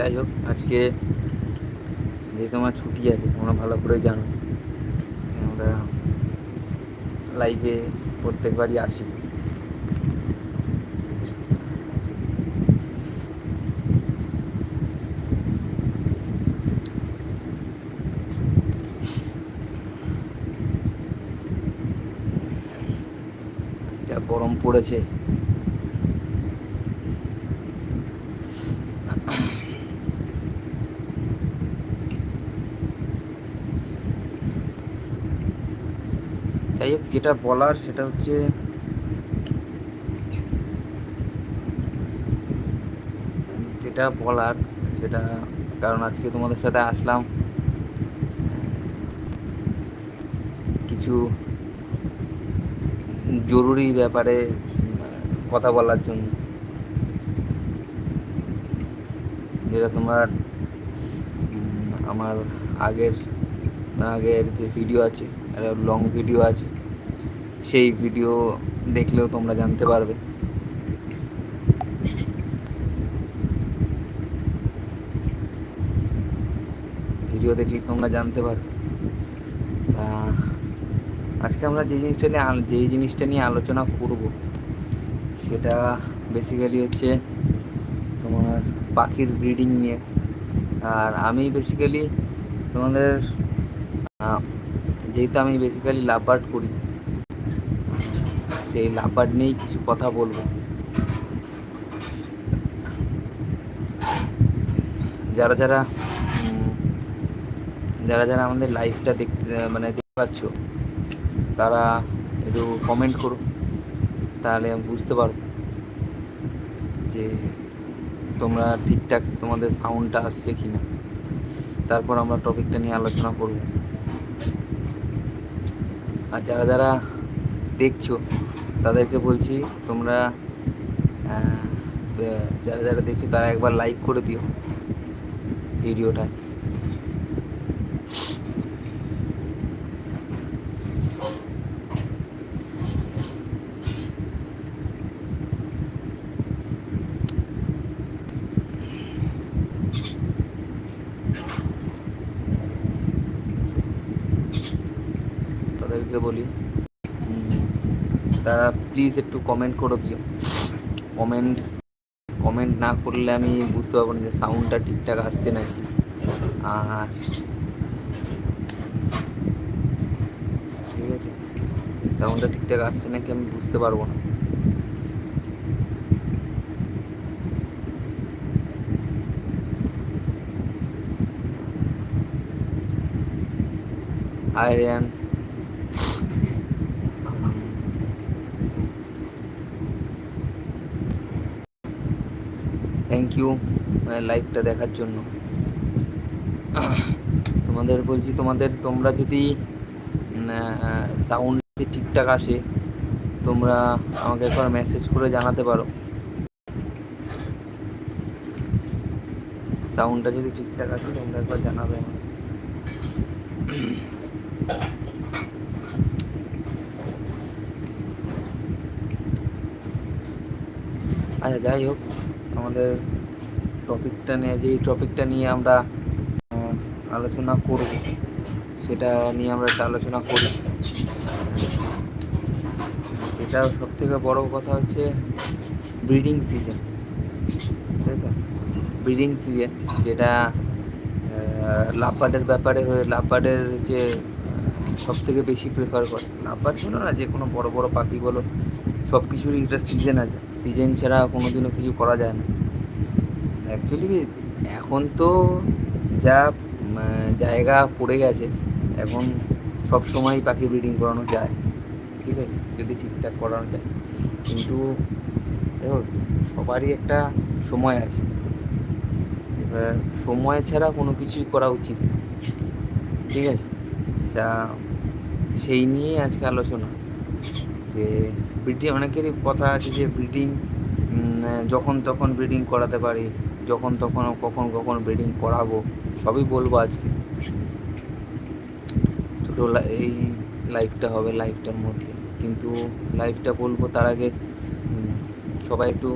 যাই হোক, আজকে যেহেতু আমার ছুটি আছে, তোমরা ভালো করে জানো। আমরা লাইভে প্রত্যেকবারই আসি। যা গরম পড়েছে। যাই হোক, যেটা বলার সেটা হচ্ছে যেটা বলার সেটা, কারণ আজকে তোমাদের সাথে আসলাম। কিছু জরুরি ব্যাপারে, কথা বলার জন্য। যেটা তোমার আমার আগের আগের যে ভিডিও আছে লং ভিডিও আছে। সেই ভিডিও দেখলেও তোমরা জানতে পারবে। ভিডিও দেখলে তোমরা জানতে পারবে। আজকে আমরা যে জিনিসটা নিয়ে যেই জিনিসটা নিয়ে আলোচনা করব, সেটা বেসিক্যালি হচ্ছে তোমার পাখির ব্রিডিং নিয়ে। আর আমি বেসিক্যালি তোমাদের যেহেতু আমি বেসিক্যালি লাভবার্ড করি, সেই লাভ লাভবার্ড নিয়েই কিছু কথা বলব। যারা যারা যারা যারা আমাদের লাইভটা দেখতে মানে দেখতে পাচ্ছ, তারা একটু কমেন্ট করো, তাহলে আমি বুঝতে পারব যে তোমরা ঠিকঠাক তোমাদের সাউন্ডটা আসছে কি না তারপর আমরা টপিকটা নিয়ে আলোচনা করব। আর যারা যারা দেখছ, তাদেরকে বলছি তোমরা যারা যারা দেখছ তারা একবার লাইক করে দিও ভিডিওটায় তাদেরকে বলি। তারা প্লিজ একটু কমেন্ট করে দিও। কমেন্ট কমেন্ট না করলে আমি বুঝতে পারব না যে সাউন্ডটা ঠিকঠাক আসছে নাকি। আর ঠিক আছে? সাউন্ডটা ঠিকঠাক আসছে নাকি আমি বুঝতে পারব না। রিয়ান থ্যাংক ইউ লাইভটা দেখার জন্য। তোমাদের বলছি, তোমাদের, তোমরা যদি সাউন্ড যদি ঠিকঠাক আসে, তোমরা আমাকে একবার মেসেজ করে জানাতে পারো। সাউন্ডটা যদি ঠিকঠাক আসে, তোমরা একবার জানাবে আচ্ছা যাই হোক, আমাদের টপিকটা নিয়ে, যেই টপিকটা নিয়ে আমরা আলোচনা করব, সেটা নিয়ে আমরা একটা আলোচনা করি। সেটা সব থেকে বড় কথা হচ্ছে ব্রিডিং সিজন তাই তো? ব্রিডিং সিজন যেটা লাভবার্ডের ব্যাপারে হয়ে লাভবার্ডের যে সব থেকে বেশি প্রেফার করে। লাভবার্ড বলো না, যে কোনো বড় বড় পাখি বলো সব কিছুরই একটা সিজন আছে। সিজন ছাড়া কোনো দিনও কিছু করা যায় না। অ্যাকচুয়ালি এখন তো যা জায়গা পড়ে গেছে, এখন সব সময় পাখি ব্রিডিং করানো যায়। ঠিক আছে? যদি ঠিকঠাক করানো যায়। কিন্তু দেখো, সবারই একটা সময় আছে। এবার সময় ছাড়া কোনো কিছুই করা উচিত। ঠিক আছে? তা সেই নিয়েই আজকে আলোচনা। যে ব্রিডিং অনেকেরই কথা আছে যে ব্রিডিং যখন তখন ব্রিডিং করাতে পারি, যখন তখন কখন কখন ব্রিডিং করাবো, সবই বলব আজকে। ছোটো এই লাইফটা হবে লাইফটার মধ্যে। কিন্তু লাইফটা বলব তার আগে সবাই একটু